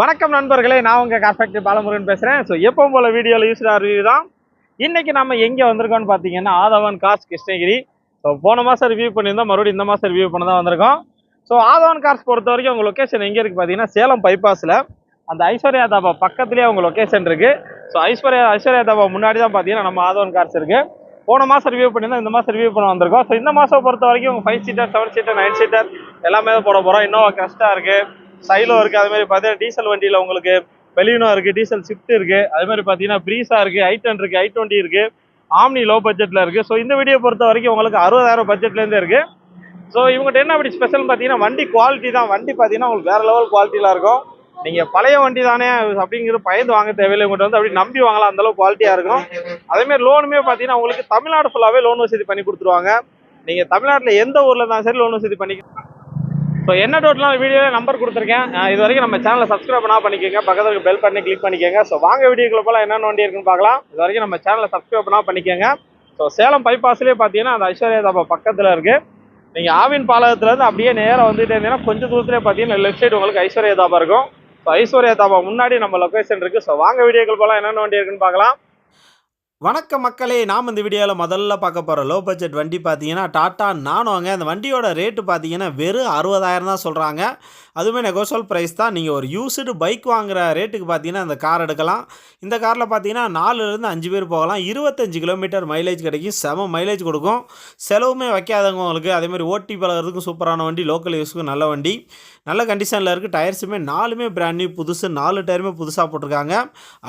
வணக்கம் நண்பர்களே நான் உங்கள் கார்பெக்ட் பாலமுருகன் பேசுகிறேன் ஸோ எப்பவும் போல வீடியோவில் யூஸ்டாக ரிவ்யூ தான். இன்றைக்கி நம்ம எங்கே வந்திருக்கோம்னு பார்த்தீங்கன்னா ஆதவன் கார்ஸ் கிருஷ்ணகிரி. ஸோ போன மாதம் ரிவ்யூ பண்ணியிருந்தோம் மறுபடியும் இந்த மாதம் ரிவ்யூ பண்ண தான் வந்திருக்கோம். ஸோ ஆதவன் கார்ஸ் பொறுத்த வரைக்கும் உங்கள் லொக்கேஷன் எங்கே இருக்குது பார்த்தீங்கன்னா சேலம் பைபாஸில் அந்த ஐஸ்வர்யா தாபா பக்கத்துலேயே உங்கள் லொக்கேஷன் இருக்குது ஸோ ஐஸ்வர்யா ஐஸ்வர்யா தாபா முன்னாடி தான் பார்த்தீங்கன்னா நம்ம ஆதவன் கார்ஸ் இருக்குது போன மாதம் ரிவ்யூ பண்ணியிருந்தோம் இந்த மாதம் ரிவ்யூ பண்ண வந்திருக்கோம். ஸோ இந்த மாதம் பொறுத்த வரைக்கும் உங்கள் five seater seven seater nine seater எல்லாமே தான் போட போகிறோம் இன்னோவா கஸ்ட்டாக இருக்குது சைலோ இருக்குது அது மாதிரி பார்த்தீங்கன்னா டீசல் வண்டியில் உங்களுக்கு பெலினோ இருக்குது டீசல் ஸ்விஃப்ட் இருக்குது அது மாதிரி பார்த்தீங்கன்னா ப்ரீஸா இருக்குது ஐ டென் இருக்குது ஐ டுவெண்ட்டி இருக்குது ஆம்னி லோ பட்ஜெட்டில் இருக்குது ஸோ இந்த வீடியோ பொறுத்த வரைக்கும் உங்களுக்கு அறுபதாயிரம் பட்ஜெட்லேருந்து இருக்குது ஸோ இவங்ககிட்ட என்ன அப்படி ஸ்பெஷல் பார்த்தீங்கன்னா வண்டி குவாலிட்டி தான். வண்டி பார்த்தீங்கன்னா உங்களுக்கு வேறு லெவல் குவாலிட்டியில் இருக்கும். நீங்கள் பழைய வண்டி தானே அப்படிங்கிற பயந்து வாங்க தேவையில்லை. உங்கள்கிட்ட வந்து அப்படி நம்பி வாங்கலாம் அந்த அளவுக்கு குவாலிட்டியாக இருக்கும். அதேமாதிரி லோனுமே பார்த்தீங்கன்னா உங்களுக்கு தமிழ்நாடு ஃபுல்லாகவே லோன் வசதி பண்ணி கொடுத்துருவாங்க. நீங்கள் தமிழ்நாட்டில் எந்த ஊரில் இருந்தாலும் சரி லோன் வசதி பண்ணிக்கலாம் ஸோ என்ன டவுட்லாம் வீடியோவில் நம்பர் கொடுத்துருக்கேன். இது வரைக்கும் நம்ம சேனலை சப்ஸ்கிரைப் பண்ணா பண்ணிக்கோங்க. பக்கத்தில் பெல் பண்ணி கிளிக் பண்ணிக்கோங்க. ஸோ வாங்க வீடியோக்குள்ள போல என்னென்ன வண்டி இருக்குன்னு பார்க்கலாம். இது வரைக்கும் நம்ம சேனலை சப்ஸ்கிரைப் பண்ணா பண்ணிக்கோங்க. ஸோ சேலம் பைபாஸ்லேயே பார்த்தீங்கன்னா அந்த ஐஸ்வர்யா தாபா பக்கத்தில் இருக்குது நீங்கள் ஆவின் பாலகத்துலேருந்து அப்படியே நேராக வந்துகிட்டே இருந்தீங்கன்னா கொஞ்சம் தூரத்துலேயே பார்த்தீங்கன்னா லெஃப்ட் சைடு உங்களுக்கு ஐஸ்வர்யா தாபா இருக்கும். ஸோ ஐஸ்வர்யா தாபா முன்னாடி நம்ம லொக்கேஷன் இருக்குது ஸோ வாங்க வீடியோக்குள்ள போல என்னென்ன வண்டி இருக்குன்னு பார்க்கலாம். வணக்கம் மக்களே நாம் இந்த வீடியோவில் முதல்ல பார்க்க போகிற லோ பட்ஜெட் வண்டி பார்த்தீங்கன்னா டாட்டா நானோங்க. அந்த வண்டியோட ரேட்டு பார்த்தீங்கன்னா வெறும் அறுபதாயிரம் தான் சொல்கிறாங்க அதுவுமே நெகோசல் ப்ரைஸ் தான். நீங்கள் ஒரு யூஸ்டு பைக் வாங்குகிற ரேட்டுக்கு பார்த்தீங்கன்னா அந்த கார் எடுக்கலாம். இந்த காரில் பார்த்தீங்கன்னா நாலுலேருந்து அஞ்சு பேர் போகலாம். இருபத்தஞ்சு கிலோமீட்டர் மைலேஜ் கிடைக்கும். செம மைலேஜ் கொடுக்கும். செலவுமே வைக்காதவங்க உங்களுக்கு. அதேமாதிரி ஓட்டி பழகிறதுக்கும் சூப்பரான வண்டி. லோக்கல் யூஸுக்கும் நல்ல வண்டி. நல்ல கண்டிஷனில் இருக்குது டயர்ஸுமே நாலுமே பிராண்ட் நியூ புதுசு. நாலு டயருமே புதுசாக போட்டிருக்காங்க.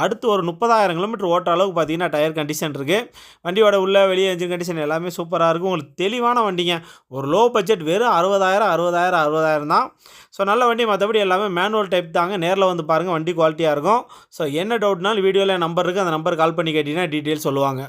அடுத்து ஒரு முப்பதாயிரம் கிலோமீட்டர் ஓட்டுற அளவுக்கு பார்த்தீங்கன்னா டயர் கண்டிஷன் இருக்குது வண்டியோட உள்ள வெளியே இன்ஜின் கண்டிஷன் எல்லாமே சூப்பராக இருக்கும் உங்களுக்கு தெளிவான வண்டிங்க. ஒரு லோ பட்ஜெட் வெறும் அறுபதாயிரம் அறுபதாயிரம் அறுபதாயிரம் தான். ஸோ நல்ல வண்டி மற்றபடி எல்லாமே மேனுவல் டைப் தாங்க. நேரில் வந்து பாருங்கள் வண்டி குவாலிட்டியாக இருக்கும். ஸோ என்ன டவுட்னாலும் வீடியோவில் நம்பர் இருக்குது அந்த நம்பர் கால் பண்ணி கேட்டிங்கன்னா டீட்டெயில் சொல்லுவாங்க.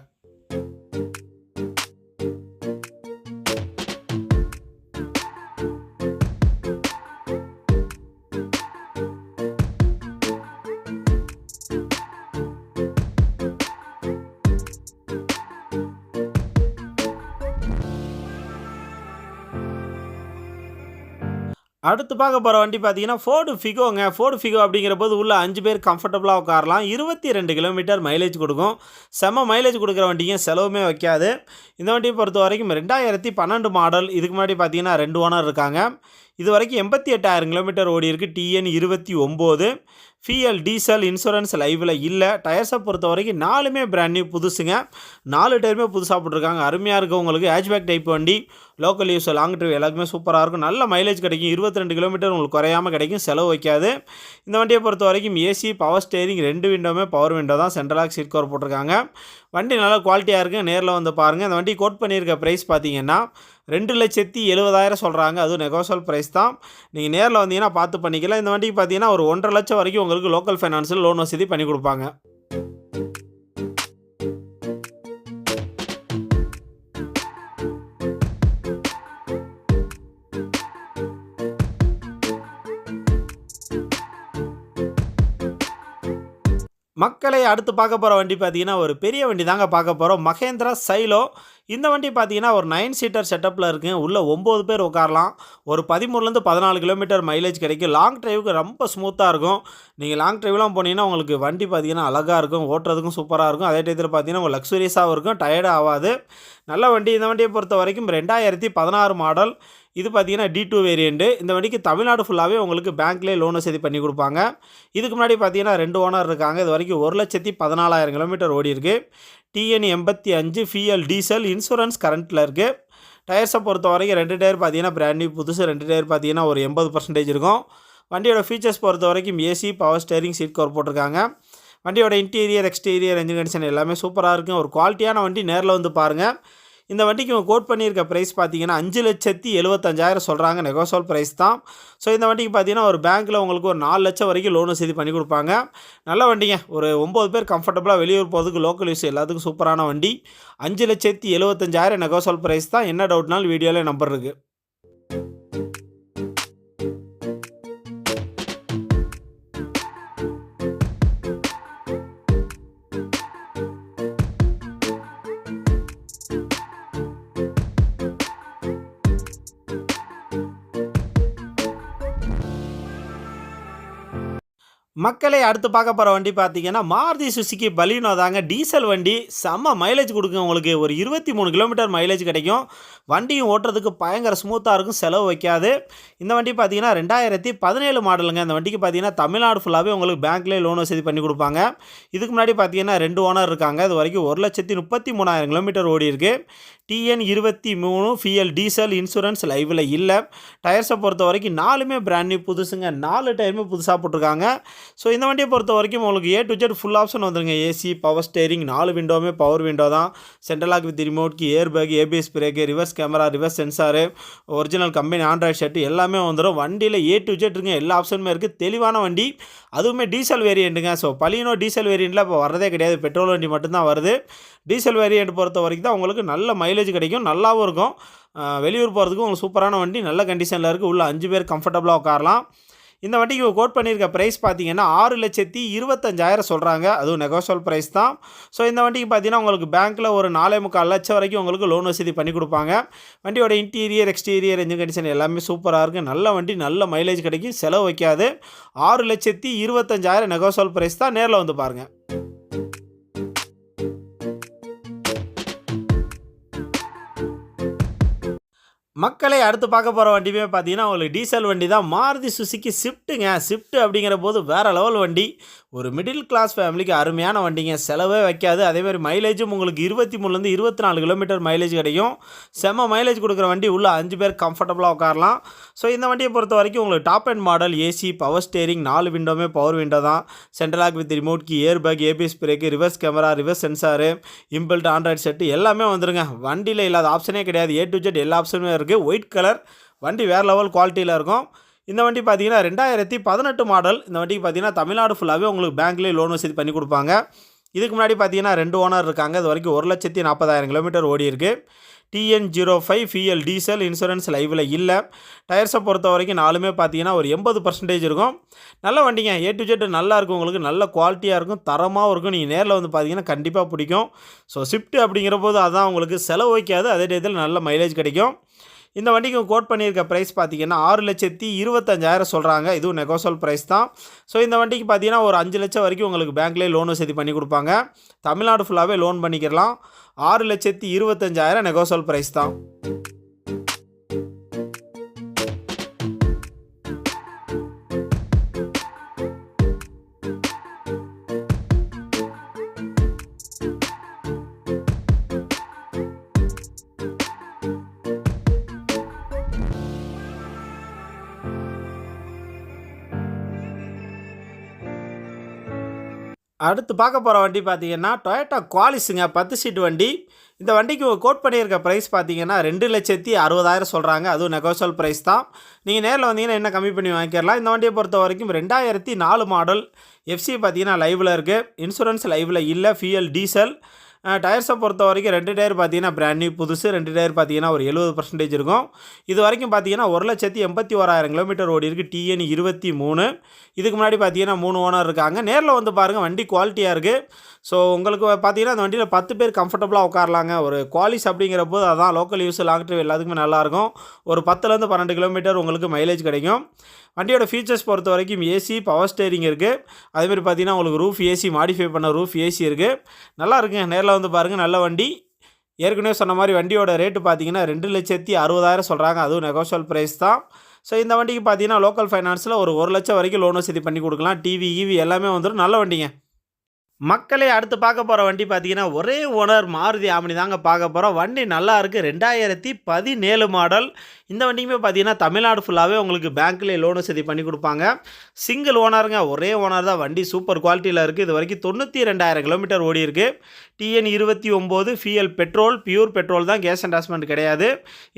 அடுத்து பார்க்க போகிற வண்டி பார்த்தீங்கன்னா ஃபோர்டு ஃபிகோங்க ஃபோர்டு ஃபிகோ அப்படிங்கிற போது உள்ள அஞ்சு பேர் கம்ஃபர்டபுளாக உட்காரலாம். இருபத்தி ரெண்டு கிலோமீட்டர் மைலேஜ் கொடுக்கும். செம மைலேஜ் கொடுக்குற வண்டிங்க செலவுமே வைக்காது. இந்த வண்டியை பொறுத்த வரைக்கும் ரெண்டாயிரத்தி பன்னெண்டு மாடல் இதுக்கு முன்னாடி பார்த்தீங்கன்னா ரெண்டு ஓனர் இருக்காங்க. இது வரைக்கும் எண்பத்தி எட்டாயிரம் கிலோமீட்டர் ஓடி இருக்குது டிஎன் இருபத்தி ஒம்பது. ஃபிஎல் டீசல் இன்சூரன்ஸ் லைவில் இல்லை. டயர்ஸை பொறுத்த வரைக்கும் நாலுமே பிராண்ட் நியூ புதுசுங்க. நாலு டயருமே புதுசாக போட்டிருக்காங்க. அருமையாக இருக்கவங்களுக்கு உங்களுக்கு ஹேட்ச்பேக் டைப் வண்டி லோக்கல் யூஸ் லாங் ட்ரைவ் எல்லாருக்குமே சூப்பராக இருக்கும். நல்ல மைலேஜ் கிடைக்கும். இருபத்தி ரெண்டு கிலோமீட்டர் உங்களுக்கு குறையாமல் கிடைக்கும். செலவு வைக்காது. இந்த வண்டியை பொறுத்த வரைக்கும் ஏசி பவர் ஸ்டேரிங் ரெண்டு விண்டோமே பவர் விண்டோ தான். சென்ட்ரலாக் சீட் கவர் போட்டிருக்காங்க. வண்டி நல்லா குவாலிட்டியாக இருக்குது நேரில் வந்து பாருங்கள் இந்த வண்டி கோட் பண்ணியிருக்க ப்ரைஸ் பார்த்தீங்கன்னா ரெண்டு லட்சத்தி எழுபதாயிரம் சொல்கிறாங்க அதுவும் நெகோசல் ப்ரைஸ் தான். நீங்கள் நேரில் வந்தீங்கன்னா பார்த்து பண்ணிக்கலாம். இந்த வண்டிக்கு பார்த்தீங்கன்னா ஒரு ஒன்றரை லட்சம் வரைக்கும் உங்களுக்கு லோக்கல் ஃபைனான்ஸில் லோன் வசதி பண்ணி கொடுப்பாங்க. மக்களை அடுத்து பார்க்க போகிற வண்டி பார்த்தீங்கன்னா ஒரு பெரிய வண்டி தாங்க பார்க்க போகிறோம் மகேந்திரா சைலோ இந்த வண்டி பார்த்தீங்கன்னா ஒரு நைன் சீட்டர் செட்டப்பில் இருக்குது உள்ளே ஒம்பது பேர் உட்காரலாம். ஒரு பதிமூணுலேருந்து பதினாலு கிலோமீட்டர் மைலேஜ் கிடைக்கும். லாங் ட்ரைவுக்கு ரொம்ப ஸ்மூத்தாக இருக்கும். நீங்கள் லாங் ட்ரைவ்லாம் போனீங்கன்னா உங்களுக்கு வண்டி பார்த்தீங்கன்னா அழகாக இருக்கும். ஓட்டுறதுக்கும் சூப்பராக இருக்கும். அதே டயத்தில் பார்த்தீங்கன்னா உங்களுக்கு லக்ஸுரியஸாகவும் இருக்கும். டயர்டாக ஆகாது. நல்ல வண்டி. இந்த வண்டியை பொறுத்த வரைக்கும் ரெண்டாயிரத்தி பதினாறு மாடல் இது பார்த்தீங்கன்னா டி டூ வேரியண்ட்டு இந்த வண்டிக்கு தமிழ்நாடு ஃபுல்லாகவே உங்களுக்கு பேங்க்லேயே லோன் வசதி பண்ணி கொடுப்பாங்க. இதுக்கு முன்னாடி பார்த்தீங்கன்னா ரெண்டு ஓனர் இருக்காங்க. இது வரைக்கும் ஒரு லட்சத்தி பதினாலாயிரம் கிலோமீட்டர் ஓடி இருக்குது டிஎன் எண்பத்தி அஞ்சு ஃபிஎல் டீசல் இன்சூரன்ஸ் கரண்ட்டில் இருக்குது டயர்ஸை பொறுத்த வரைக்கும் ரெண்டு டயர் பார்த்தீங்கன்னா பிராண்ட் நியூ புதுசு ரெண்டு டயர் பார்த்தீங்கன்னா ஒரு எண்பது பர்சன்டேஜ் இருக்கும். வண்டியோட ஃபீச்சர்ஸ் பொறுத்த வரைக்கும் AC power steering seat cover போட்டிருக்காங்க. வண்டியோட இன்டீரியர் எக்ஸ்டீரியர் என்ஜின் கண்டிஷன் எல்லாமே சூப்பராக இருக்கும். ஒரு குவாலிட்டியான வண்டி நேரில் வந்து பாருங்கள் இந்த வண்டிக்கு இவங்க கோட் பண்ணியிருக்க ப்ரைஸ் பார்த்தீங்கன்னா அஞ்சு லட்சத்தி எழுபத்தஞ்சாயிரம் சொல்கிறாங்க நெகோசோல் ப்ரைஸ் தான். ஸோ இந்த வண்டிக்கு பார்த்தீங்கன்னா ஒரு பேங்க்கில் உங்களுக்கு ஒரு நாலு லட்சம் வரைக்கும் லோன் வசதி பண்ணி கொடுப்பாங்க. நல்ல வண்டிங்க. ஒரு ஒம்பது பேர் கம்ஃபர்டபுளாக வெளியூர் போகிறதுக்கு லோக்கல் யூஸ் எல்லாத்துக்கும் சூப்பரான வண்டி. அஞ்சு லட்சத்தி எழுபத்தஞ்சாயிரம் நெகோசோல் ப்ரைஸ் தான். என்ன டவுட்னாலும் வீடியோவில் நம்பர் இருக்குது மக்களை அடுத்து பார்க்க போகிற வண்டி பார்த்தீங்கன்னா மாருதி சுசுகி பலினோ தாங்க. டீசல் வண்டி செம்ம மைலேஜ் கொடுக்கும் உங்களுக்கு. ஒரு இருபத்தி மூணு கிலோமீட்டர் மைலேஜ் கிடைக்கும். வண்டியும் ஓட்டுறதுக்கு பயங்கர ஸ்மூத்தாக இருக்கும். செலவு வைக்காது. இந்த வண்டி பார்த்தீங்கன்னா ரெண்டாயிரத்தி பதினேழு மாடலுங்க இந்த வண்டிக்கு பார்த்தீங்கன்னா தமிழ்நாடு ஃபுல்லாகவே உங்களுக்கு பேங்க்லேயே லோன் வசதி பண்ணி கொடுப்பாங்க. இதுக்கு முன்னாடி பார்த்தீங்கன்னா ரெண்டு ஓனர் இருக்காங்க. இது வரைக்கும் ஒரு லட்சத்தி முப்பத்தி மூணாயிரம் கிலோமீட்டர் ஓடி இருக்குது டிஎன் இருபத்தி மூணு ஃபிஎல் டீசல் இன்சூரன்ஸ் லைவில் இல்லை. டயர்ஸை பொறுத்த வரைக்கும் நாலுமே பிராண்ட் நியூ புதுசுங்க. நாலு டயருமே புதுசாக போட்டிருக்காங்க. ஸோ இந்த வண்டியை பொறுத்த வரைக்கும் உங்களுக்கு A to Z full option வந்துருங்க. ஏசி பவர் ஸ்டேரிங் நாலு விண்டோவுமே பவர் விண்டோ தான். Central lock with ரிமோட்க்கு air bag ABS brake reverse camera reverse sensor original company Android shirt எல்லாமே வந்துடும் வண்டியில் ஏ டு ஜெட் இருக்குங்க எல்லா ஆப்ஷனுமே இருக்குது தெளிவான வண்டி. அதுவுமே டீசல் வேரியண்ட்டுங்க ஸோ பலினோ டீசல் வேரியண்ட்டில் இப்போ வரதே கிடையாது. பெட்ரோல் வண்டி மட்டும்தான் வருது. டீசல் வேரியண்ட் பொறுத்த வரைக்கும் தான் உங்களுக்கு நல்ல மைலேஜ் கிடைக்கும் நல்லாவும் இருக்கும். வெளியூர் போகிறதுக்கு உங்களுக்கு சூப்பரான வண்டி நல்ல கண்டிஷனில் இருக்குது உள்ள அஞ்சு பேர் கம்ஃபர்டபுளாக உட்காரலாம். இந்த வண்டிக்கு கோட் பண்ணியிருக்க ப்ரைஸ் பார்த்தீங்கன்னா ஆறு லட்சத்தி இருபத்தஞ்சாயிரம் சொல்கிறாங்க அதுவும் நெகோஷியல் ப்ரைஸ் தான். ஸோ இந்த வண்டிக்கு பார்த்தீங்கன்னா உங்களுக்கு பேங்க்கில் ஒரு நாலே முக்கால் லட்சம் வரைக்கும் உங்களுக்கு லோன் வசதி பண்ணி கொடுப்பாங்க. வண்டியோட இன்டீரியர் எக்ஸ்டீரியர் இன்ஜின் கண்டிஷன் எல்லாமே சூப்பராக இருக்குது நல்ல வண்டி நல்ல மைலேஜ் கிடைக்கும். செலவு வைக்காது. ஆறு லட்சத்தி இருபத்தஞ்சாயிரம் நெகோஷியல் ப்ரைஸ் தான். நேரில் வந்து பாருங்கள் மக்களை அடுத்து பார்க்க போகிற வண்டியுமே பார்த்தீங்கன்னா உங்களுக்கு டீசல் வண்டி தான். மாருதி சுசுக்கி ஸ்விஃப்ட்டுங்க. ஸ்விஃப்ட் அப்படிங்கிற போது வேறு லெவல் வண்டி. ஒரு மிடில் கிளாஸ் ஃபேமிலிக்கு அருமையான வண்டிங்க. செலவே வைக்காது. அதேமாதிரி மைலேஜும் உங்களுக்கு இருபத்தி மூணுலேருந்து இருபத்தி நாலு கிலோமீட்டர் மைலேஜ் கிடைக்கும். செம்ம மைலேஜ் கொடுக்குற வண்டி உள்ள அஞ்சு பேர் கம்ஃபர்டபுளாக உட்காரலாம். ஸோ இந்த வண்டியை பொறுத்த வரைக்கும் உங்களுக்கு top end model AC power steering நாலு விண்டோமே பவர் விண்டோ தான். Central lock with remote key air bag ABS brake reverse camera reverse sensor inbuilt Android set எல்லாமே வந்துருங்க. வண்டியில் இல்லாத ஆப்ஷனே கிடையாது. ஏ டு ஜெட் எல்லா ஆப்ஷனுமே இருக்குது ஒயிட் கலர் வண்டி வேறு லெவல் குவாலிட்டியில் இருக்கும். இந்த வண்டி பார்த்தீங்கன்னா ரெண்டாயிரத்தி பதினெட்டு மாடல் இந்த வண்டிக்கு பார்த்தீங்கன்னா தமிழ்நாடு ஃபுல்லாகவே உங்களுக்கு பேங்க்லேயே லோன் வசதி பண்ணி கொடுப்பாங்க. இதுக்கு முன்னாடி பார்த்தீங்கன்னா ரெண்டு ஓனர் இருக்காங்க. இது வரைக்கும் ஒரு லட்சத்தி நாற்பதாயிரம் கிலோமீட்டர் ஓடி இருக்குது TN zero five FL diesel insurance லைவில் இல்லை. டயர்ஸை பொறுத்த வரைக்கும் நாலுமே பார்த்தீங்கன்னா ஒரு எண்பது பர்சன்டேஜ் இருக்கும். நல்ல வண்டிங்க. ஏ டு ஜெட் நல்லா இருக்கும். உங்களுக்கு நல்ல குவாலிட்டியாக இருக்கும். தரமாகவும் இருக்கும். நீங்கள் நேரில் வந்து பார்த்தீங்கன்னா கண்டிப்பாக பிடிக்கும். ஸோ ஸ்விஃப்ட் அப்படிங்கிற போது அதான் உங்களுக்கு செலவு வைக்காது. அதே டயத்தில் நல்ல மைலேஜ் கிடைக்கும். இந்த வண்டிக்கு கோட் பண்ணியிருக்க ப்ரைஸ் பார்த்தீங்கன்னா ஆறு லட்சத்தி இருபத்தஞ்சாயிரம் சொல்கிறாங்க இதுவும் நெகோசல் ப்ரைஸ் தான். ஸோ இந்த வண்டிக்கு பார்த்தீங்கன்னா ஒரு அஞ்சு லட்சம் வரைக்கும் உங்களுக்கு பேங்க்லேயே லோன் வசதி பண்ணி கொடுப்பாங்க. தமிழ்நாடு ஃபுல்லாகவே லோன் பண்ணிக்கிறலாம் ஆறு லட்சத்தி இருபத்தஞ்சாயிரம் நெகோசல் ப்ரைஸ் தான். அடுத்து பார்க்க போகிற வண்டி பார்த்தீங்கன்னா டொயோட்டா குவாலிஸுங்க பத்து சீட் வண்டி. இந்த வண்டிக்கு கோட் பண்ணியிருக்க ப்ரைஸ் பார்த்தீங்கன்னா ரெண்டு லட்சத்தி அறுபதாயிரம் சொல்கிறாங்க அதுவும் நெகோஷியல் ப்ரைஸ் தான். நீங்கள் நேரில் வந்தீங்கன்னா என்ன கம்மி பண்ணி வாங்கிக்கலாம். இந்த வண்டியை பொறுத்த வரைக்கும் ரெண்டாயிரத்தி நாலு மாடல் எஃப்சி பார்த்தீங்கன்னா லைவில் இருக்குது இன்சூரன்ஸ் லைவில் இல்லை. ஃபிஎல் டீசல் டயர்ஸை பொறுத்த வரைக்கும் ரெண்டு டயர் பார்த்தீங்கன்னா பிராண்ட் நியூ புதுசு. ரெண்டு டயர் பார்த்தீங்கன்னா ஒரு எழுபது பர்சன்டேஜ் இருக்கும். இது வரைக்கும் பார்த்தீங்கன்னா ஒரு லட்சத்தி எண்பத்தி ஓராயிரம் கிலோமீட்டர் ஓடி இருக்குது டிஎன் இருபத்தி மூணு. இதுக்கு முன்னாடி பார்த்தீங்கன்னா மூணு ஓனர் இருக்காங்க. நேரில் வந்து பாருங்கள் வண்டி குவாலிட்டியாக இருக்குது ஸோ உங்களுக்கு பார்த்தீங்கன்னா அந்த வண்டியில் பத்து பேர் கம்ஃபர்டபுளாக உட்காரலாங்க. ஒரு குவாலிஸ் அப்படிங்கிற போது அதான் லோக்கல் யூஸ் லாங் ட்ரைவ் எல்லாத்துக்குமே நல்லாயிருக்கும் ஒரு பத்துலேருந்து பன்னெண்டு கிலோமீட்டர் உங்களுக்கு மைலேஜ் கிடைக்கும். வண்டியோட ஃபீச்சர்ஸ் பொறுத்த வரைக்கும் ஏசி பவர் ஸ்டேரிங் இருக்குது அதேமாதிரி பார்த்தீங்கன்னா உங்களுக்கு ரூஃப் ஏசி மாடிஃபை பண்ண ரூஃப் ஏசி இருக்குது நல்லா இருக்குங்க. நேரில் வந்து பாருங்கள் நல்ல வண்டி. ஏற்கனவே சொன்ன மாதிரி வண்டியோட ரேட்டு பார்த்தீங்கன்னா ரெண்டு லட்சத்தி அறுபதாயிரம் சொல்கிறாங்க அதுவும் நெகோஷியல் ப்ரைஸ் தான். ஸோ இந்த வண்டிக்கு பார்த்தீங்கன்னா லோக்கல் ஃபைனான்ஸில் ஒரு ஒரு லட்சம் வரைக்கும் லோன் வசதி பண்ணி கொடுக்கலாம். டிவி ஈவி எல்லாமே வந்துடும் நல்ல வண்டிங்க. மக்களே அடுத்து பார்க்க போகிற வண்டி பார்த்தீங்கன்னா ஒரே ஓனர் மாருதி ஆமணி தாங்க பார்க்க போகிறோம் வண்டி நல்லா இருக்குது ரெண்டாயிரத்தி பதினேழு மாடல் இந்த வண்டிக்குமே பார்த்தீங்கன்னா தமிழ்நாடு ஃபுல்லாகவே உங்களுக்கு பேங்க்லேயே லோன் வசதி பண்ணி கொடுப்பாங்க. சிங்கிள் ஓனருங்க ஒரே ஓனர் தான். வண்டி சூப்பர் குவாலிட்டியில் இருக்குது இது வரைக்கும் தொண்ணூற்றி ரெண்டாயிரம் கிலோமீட்டர் ஓடி இருக்குது டிஎன் இருபத்தி ஒம்பது ஃபியல் பெட்ரோல் பியூர் பெட்ரோல் தான் கேஸ் அண்டாஸ்மெண்ட் கிடையாது.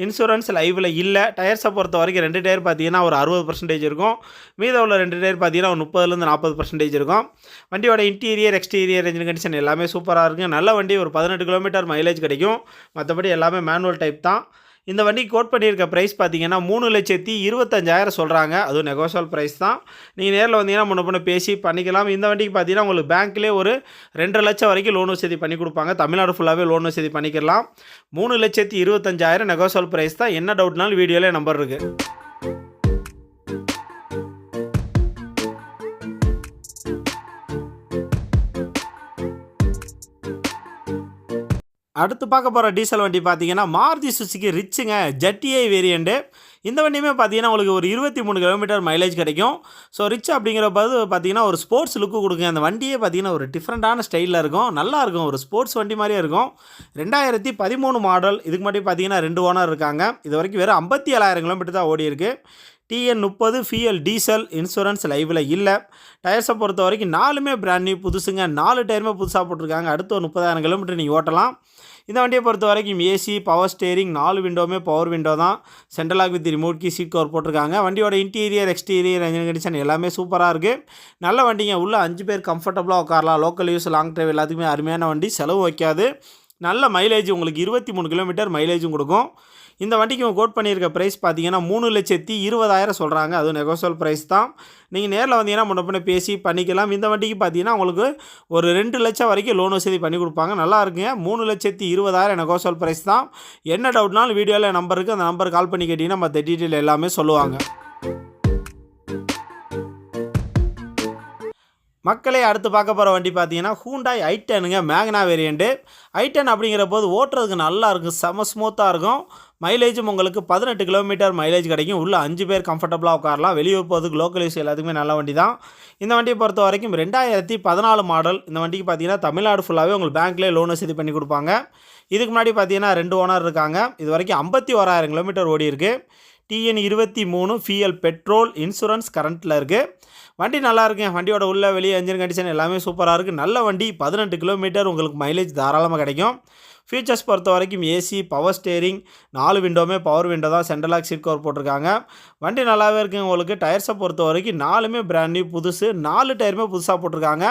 இன்சூரன்ஸ் லைவில் இல்லை. டயர்ஸை பொறுத்த வரைக்கும் ரெண்டு டயர் பார்த்தீங்கன்னா ஒரு அறுபது பர்சன்டேஜ் இருக்கும். மீத உள்ள ரெண்டு டயர் பார்த்தீங்கன்னா ஒரு முப்பதுலேருந்து நாற்பது பர்சன்டேஜ் இருக்கும். வண்டியோட இன்டீரியர் எக்ஸ்டீரியர் இன்ஜின் கண்டிஷன் எல்லாமே சூப்பராக இருக்குங்க நல்ல வண்டி ஒரு பதினெட்டு கிலோமீட்டர் மைலேஜ் கிடைக்கும். மற்றபடி எல்லாமே மேனுவல் டைப் தான். இந்த வண்டிக்கு கோட் பண்ணியிருக்க ப்ரைஸ் பார்த்தீங்கன்னா மூணு லட்சத்தி இருபத்தஞ்சாயிரம் சொல்கிறாங்க அதுவும் நெகோஷியல் ப்ரைஸ் தான். நீங்கள் நேரில் வந்தீங்கன்னா முன்ன பண்ண பேசி பண்ணிக்கலாம். இந்த வண்டிக்கு பார்த்தீங்கன்னா உங்களுக்கு பேங்க்லேயே ஒரு ரெண்டரை லட்சம் வரைக்கும் லோன் வசதி பண்ணி கொடுப்பாங்க. தமிழ்நாடு ஃபுல்லாகவே லோன் வசதி பண்ணிக்கலாம். மூணு லட்சத்தி இருபத்தஞ்சாயிரம் நெகோஷியல் ப்ரைஸ் தான். என்ன டவுட்னாலும் வீடியோவில் நம்பர் இருக்குது அடுத்து பார்க்க போகிற டீசல் வண்டி பார்த்தீங்கன்னா மாருதி சுசுக்கி ரிச்சுங்க ஜட்டிஐ வேரியண்ட்டு இந்த வண்டியுமே பார்த்தீங்கன்னா உங்களுக்கு ஒரு இருபத்தி மூணு கிலோமீட்டர் மைலேஜ் கிடைக்கும். ஸோ ரிச் அப்படிங்கிற போது பார்த்தீங்கன்னா ஒரு ஸ்போர்ட்ஸ் லுக்கு கொடுங்க அந்த வண்டியே பார்த்தீங்கன்னா ஒரு டிஃப்ரெண்ட்டான ஸ்டைலில் இருக்கும். நல்லா இருக்கும். ஒரு ஸ்போர்ட்ஸ் வண்டி மாதிரியே இருக்கும். ரெண்டாயிரத்தி பதிமூணு மாடல் இதுக்கு மட்டும் பார்த்தீங்கன்னா ரெண்டு ஓனர் இருக்காங்க. இது வரைக்கும் வெறும் ஐம்பத்தி ஏழாயிரம் கிலோமீட்டர் தான் ஓடி இருக்குது டிஎன் முப்பது ஃபிஎல் டீசல் இன்சூரன்ஸ் லைவில் இல்லை. டயர்ஸை பொறுத்த வரைக்கும் நாலுமே பிராண்ட் நியூ புதுசுங்க. நாலு டயருமே புதுசாக போட்டிருக்காங்க. அடுத்து ஒரு முப்பதாயிரம் கிலோமீட்டர் நீங்கள் ஓட்டலாம். இந்த வண்டியை பொறுத்த வரைக்கும் ஏசி பவர் ஸ்டேரிங் நாலு விண்டோவுமே பவர் விண்டோ தான். Central lock with remote key seat cover போட்டிருக்காங்க. வண்டியோட இன்டீரியர் எக்ஸ்டீரியர் என்ஜின் கண்டிஷன் எல்லாமே சூப்பராக இருக்குது நல்ல வண்டிங்க. உள்ள அஞ்சு பேர் கம்ஃபர்டபுளாக உட்காரலாம். லோக்கல் யூஸ் லாங் ட்ரைவ் எல்லாத்துக்குமே அருமையான வண்டி. செலவு வைக்காது. நல்ல மைலேஜ் உங்களுக்கு இருபத்தி மூணு கிலோமீட்டர் மைலேஜும் கொடுக்கும். இந்த வண்டிக்கு இவங்க கோட் பண்ணியிருக்க ப்ரைஸ் பார்த்தீங்கன்னா மூணு லட்சத்தி இருபதாயிரம் சொல்கிறாங்க அதுவும் நெகோசியல் ப்ரைஸ் தான். நீங்கள் நேரில் வந்தீங்கன்னா முன்ன பின்ன பேசி பண்ணிக்கலாம். இந்த வண்டிக்கு பார்த்தீங்கன்னா உங்களுக்கு ஒரு ரெண்டு லட்சம் வரைக்கும் லோன் வசதி பண்ணி கொடுப்பாங்க. நல்லா இருக்குங்க. மூணு லட்சத்தி இருபதாயிரம் நெகோசியல் ப்ரைஸ் தான். என்ன டவுட்னாலும் வீடியோவில் நம்பர் இருக்குது அந்த நம்பர் கால் பண்ணி கேட்டிங்கன்னா மற்ற டீட்டெயில் எல்லாமே சொல்லுவாங்க. மக்களே அடுத்து பார்க்க போகிற வண்டி பார்த்தீங்கன்னா ஹூண்டாய் ஐட்டனுங்க மேக்னா வேரியண்ட்டு ஐட்டன் அப்படிங்கிற போது ஓட்டுறதுக்கு நல்லா இருக்கும். செம ஸ்மூத்தாக இருக்கும். மைலேஜும் உங்களுக்கு பதினெட்டு கிலோமீட்டர் மைலேஜ் கிடைக்கும். உள்ளே அஞ்சு பேர் கம்ஃபர்டபுளாக உட்காரலாம். வெளியூர் போகிறதுக்கு லோக்கல் யூஸ் எல்லாத்துக்குமே நல்ல வண்டி தான். இந்த வண்டியை பொறுத்த வரைக்கும் ரெண்டாயிரத்தி பதினாலு மாடல் இந்த வண்டிக்கு பார்த்தீங்கன்னா தமிழ்நாடு ஃபுல்லாகவே உங்களுக்கு பேங்க்லேயே லோன் வசதி பண்ணி கொடுப்பாங்க. இதுக்கு முன்னாடி பார்த்தீங்கன்னா ரெண்டு ஓனர் இருக்காங்க. இது வரைக்கும் ஐம்பத்தி ஓராயிரம் கிலோமீட்டர் ஓடி இருக்குது டிஎன் இருபத்தி மூணு ஃபிஎல் பெட்ரோல் இன்சூரன்ஸ் கரண்ட்டில் இருக்குது வண்டி நல்லா இருக்குங்க வண்டியோட உள்ள வெளியே என்ஜின் கண்டிஷன் எல்லாமே சூப்பராக இருக்குது நல்ல வண்டி பதினெட்டு கிலோமீட்டர் உங்களுக்கு மைலேஜ் தாராளமாக கிடைக்கும். ஃபீச்சர்ஸ் பொறுத்த வரைக்கும் ஏசி பவர் ஸ்டேரிங் நாலு விண்டோமே பவர் விண்டோ தான் சென்ட்ரலாக் சீட் கவர் போட்டிருக்காங்க. வண்டி நல்லாவே இருக்குங்க உங்களுக்கு. டயர்ஸை பொறுத்த வரைக்கும் நாலுமே பிராண்ட் நியூ புதுசு. நாலு டயருமே புதுசாக போட்டிருக்காங்க.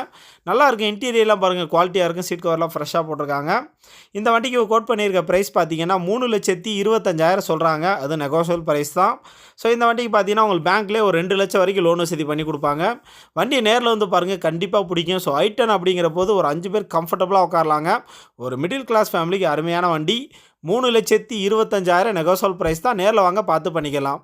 நல்லா இருக்கும் இன்டீரியர்லாம் பாருங்கள் குவாலிட்டியாக இருக்கும் சீட் கவர்லாம் ஃப்ரெஷ்ஷாக போட்டிருக்காங்க. இந்த வண்டிக்கு கோட் பண்ணியிருக்க ப்ரைஸ் பார்த்தீங்கன்னா மூணு லட்சத்தி இருபத்தஞ்சாயிரம் சொல்கிறாங்க அது நெகோசியல் ப்ரைஸ் தான். ஸோ இந்த வண்டிக்கு பார்த்தீங்கன்னா உங்களுக்கு பேங்க்லேயே ஒரு ரெண்டு லட்சம் வரைக்கும் லோன் வசதி பண்ணி கொடுப்பாங்க. வண்டி நேரில் வந்து பாருங்கள் கண்டிப்பாக பிடிக்கும். ஸோ ஐட்டன் அப்படிங்கிற போது ஒரு அஞ்சு பேர் கம்ஃபர்டபுளாக உட்காரலாங்க. ஒரு மிடில் கிளாஸ் ஃபேமிலிக்கு அருமையான வண்டி. மூணு லட்சத்தி இருபத்தஞ்சாயிரம் நெகோசோல் ப்ரைஸ் தான். நேரில் வாங்க பார்த்து பண்ணிக்கலாம்.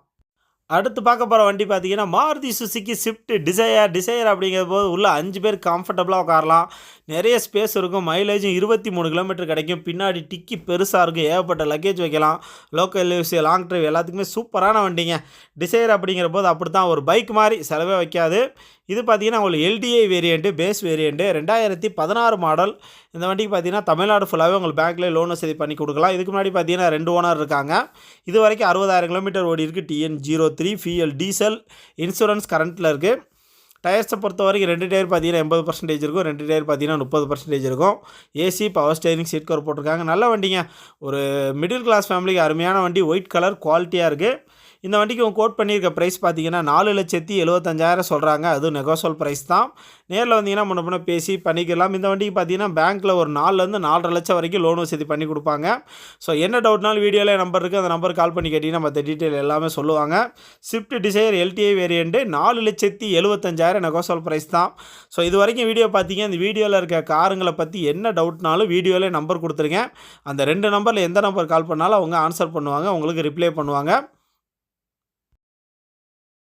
அடுத்து பார்க்க போகிற வண்டி பார்த்தீங்கன்னா Maruti Suzuki Swift Dzire Dzire அப்படிங்கிற போது உள்ள அஞ்சு பேர் கம்ஃபர்டபுளாக உட்காரலாம். நிறைய ஸ்பேஸ் இருக்கும். மைலேஜும் இருபத்தி மூணு கிலோமீட்டர் கிடைக்கும். பின்னாடி டிக்கி பெருசாக இருக்கும். ஏகப்பட்ட லக்கேஜ் வைக்கலாம். லோக்கல் யூஸ் லாங் ட்ரைவ் எல்லாத்துக்குமே சூப்பரான வண்டிங்க. டிசைர் அப்படிங்கிற போது அப்படி தான் ஒரு பைக் மாதிரி செலவே வைக்காது. இது பார்த்தீங்கன்னா உங்களுக்கு எல்டிஐ வேரியண்ட்டு பேஸ் வேரியண்ட்டு ரெண்டாயிரத்தி பதினாறு மாடல் இந்த வண்டிக்கு பார்த்தீங்கன்னா தமிழ்நாடு ஃபுல்லாகவே உங்களுக்கு பேங்க்லேயே லோன் வசதி பண்ணி கொடுக்கலாம். இதுக்கு முன்னாடி பார்த்தீங்கன்னா ரெண்டு ஓனர் இருக்காங்க. இது வரைக்கும் அறுபதாயிரம் கிலோமீட்டர் ஓடி இருக்குது TN zero three FL diesel insurance கரண்ட்டில் இருக்குது டயர்ஸை பொறுத்த வரைக்கும் ரெண்டு டயர் பார்த்தீங்கன்னா எண்பது பர்சன்டேஜ் இருக்கும். ரெண்டு டயர் பார்த்தீங்கன்னா முப்பது பர்சன்டேஜ் இருக்கும். AC power steering seat cover போட்டிருக்காங்க. நல்ல வண்டிங்க. ஒரு மிடில் கிளாஸ் ஃபேமிலிக்கு அருமையான வண்டி. ஒயிட் கலர் குவாலிட்டியாக இருக்குது இந்த வண்டிக்கு உங்க கோட் பண்ணியிருக்க ப்ரைஸ் பார்த்தீங்கன்னா நாலு லட்சத்தி எழுபத்தஞ்சாயிரம் சொல்கிறாங்க அதுவும் நெகோசோல் ப்ரைஸ் தான். நேரில் வந்தீங்கன்னா முன்ன முன்ன பேசி பண்ணிக்கலாம். இந்த வண்டிக்கு பார்த்தீங்கன்னா பேங்க்கில் ஒரு நாலுலேருந்து நாலரை லட்சம் வரைக்கும் லோன் வசதி பண்ணி கொடுப்பாங்க. ஸோ என்ன டவுட்னாலும் வீடியோவில் நம்பர் இருக்குது அந்த நம்பர் கால் பண்ணி கேட்டிங்கன்னா மற்ற டீட்டெயில் எல்லாமே சொல்லுவாங்க. ஸ்விஃப்ட் டிசைர் எல்டிஐ வேரியண்ட்டு நாலு லட்சத்தி எழுபத்தஞ்சாயிரம் நெகோசோல் ப்ரைஸ் தான். ஸோ இது வரைக்கும் வீடியோ பார்த்தீங்க. இந்த வீடியோவில் இருக்க காருங்களை பற்றி என்ன டவுட்னாலும் வீடியோவில் நம்பர் கொடுத்துருங்க. அந்த ரெண்டு நம்பரில் எந்த நம்பர் கால் பண்ணாலும் அவங்க ஆன்சர் பண்ணுவாங்க. உங்களுக்கு ரிப்ளை பண்ணுவாங்க.